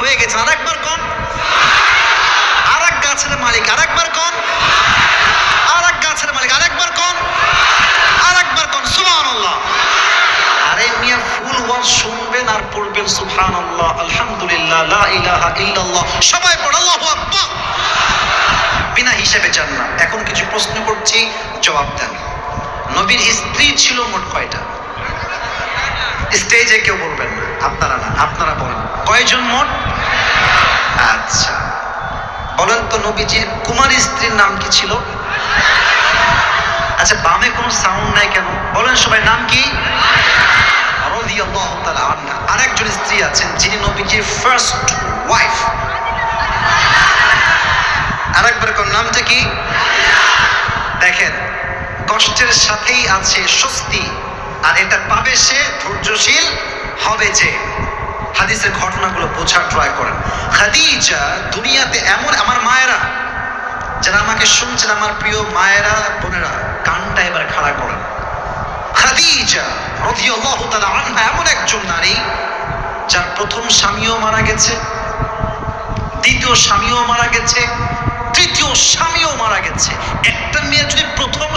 হয়ে গেছেন আরেকবার কোন। আর এক গাছের মালিক, আরেকবার কোন। আর এক গাছের মালিক, আরেকবার কোন। আরেকবার কোন, সুবহানাল্লাহ। আরে মিয়া, ফুল ওয়াজ শুনবেন আর পড়বেন, সুবহানাল্লাহ, আলহামদুলিল্লাহ, লা ইলাহা ইল্লাল্লাহ। সবাই পড়, আল্লাহু আকবার। বিনা হিসেবে যান না। এখন কিছু প্রশ্ন করছি, জবাব দেন। নবীর স্ত্রী ছিল মোট কয়টা? স্টেজে কেউ বলবেন না, আপনারা না, আপনারা বলেন। কয়জন মোট আচ্ছা বলেন তো নবীজির কুমারী স্ত্রীর নাম কি ছিল? আচ্ছা বামে কোনো সাউন্ড নাই কেন? বলেন সবাই, নাম কি? আরেকজন স্ত্রী আছেন, যিনি নবীজির ফার্স্ট ওয়াইফ আরেকবার কোন, নামটা কি? দেখেন, কষ্টের সাথেই আছে স্বস্তি, আর এটা পাবে সে হবে যে হাদিসের ঘটনাগুলো বোঝার ট্রাই করেন। খাদিজা দুনিয়াতে এমন আমার মায়েরা, যারা আমাকে শুনছেন, আমার প্রিয় মায়েরা, বোনেরা, কানটা এবার খাড়া করেন। খাদিজা এমন একজন নারী, যার প্রথম স্বামীও মারা গেছে, দ্বিতীয় স্বামীও মারা গেছে, তৃতীয় স্বামীও মারা গেছে। একটা মেয়ে যদি প্রথম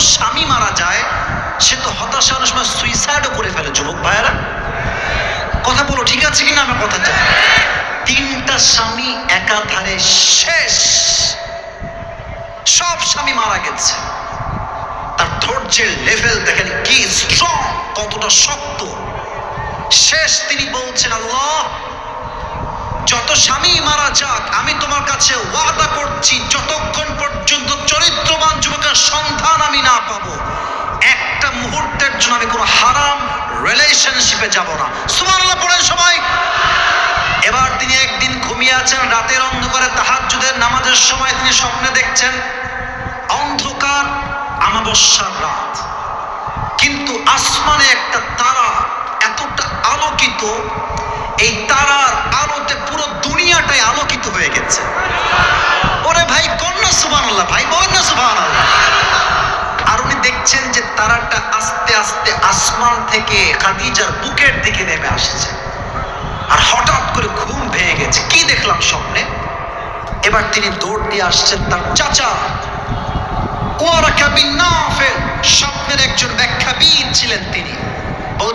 কথা বলো, ঠিক আছে কিনা আমার কথা কথাটা তিনটা স্বামী একাধারে শেষ। সব স্বামী মারা গেছে। তার ধৈর্যের লেভেল দেখেন কি স্ট্রং কতটা শক্ত। শেষ তিনি বলছেন, আল্লাহ, যত স্বামী মারা যাক, আমি তোমার কাছে ওয়াদা করছি, যতক্ষণ পর্যন্ত চরিত্রবান যুবকের সন্ধান আমি না পাবো, একটা মুহূর্তের জন্য আমি কোনো হারাম রিলেশনশিপে যাব না। সুবহানাল্লাহ, পড়েন সবাই। এবার তিনি একদিন ঘুমিয়ে আছেন, রাতের অন্ধকারে তাহাজ্জুদের নামাজের সময় তিনি স্বপ্নে দেখছেন, অন্ধকার আমাবস্যার রাত। কিন্তু আসমানে একটা তারা এতটা আলোকিত, এই তারার আলোতে পুরো দুনিয়াটাই আলোকিত হয়ে গেছে ওরে ভাই কন্যা সুবান আল্লাহ ভাই বলেন না সুবান আল্লাহ আর উনি দেখছেন যে তারাটা আস্তে আস্তে আসমান থেকে খাদিজার বুকের দিকে নেমে আসছে। আর হঠাৎ করে ঘুম ভেঙে গেছে। কি দেখলাম স্বপ্নে? এবার তিনি দৌড় দিয়ে আসছেন তার চাচা। স্বপ্নের একজন ব্যাখ্যাবিদ ছিলেন তিনি। বলছেন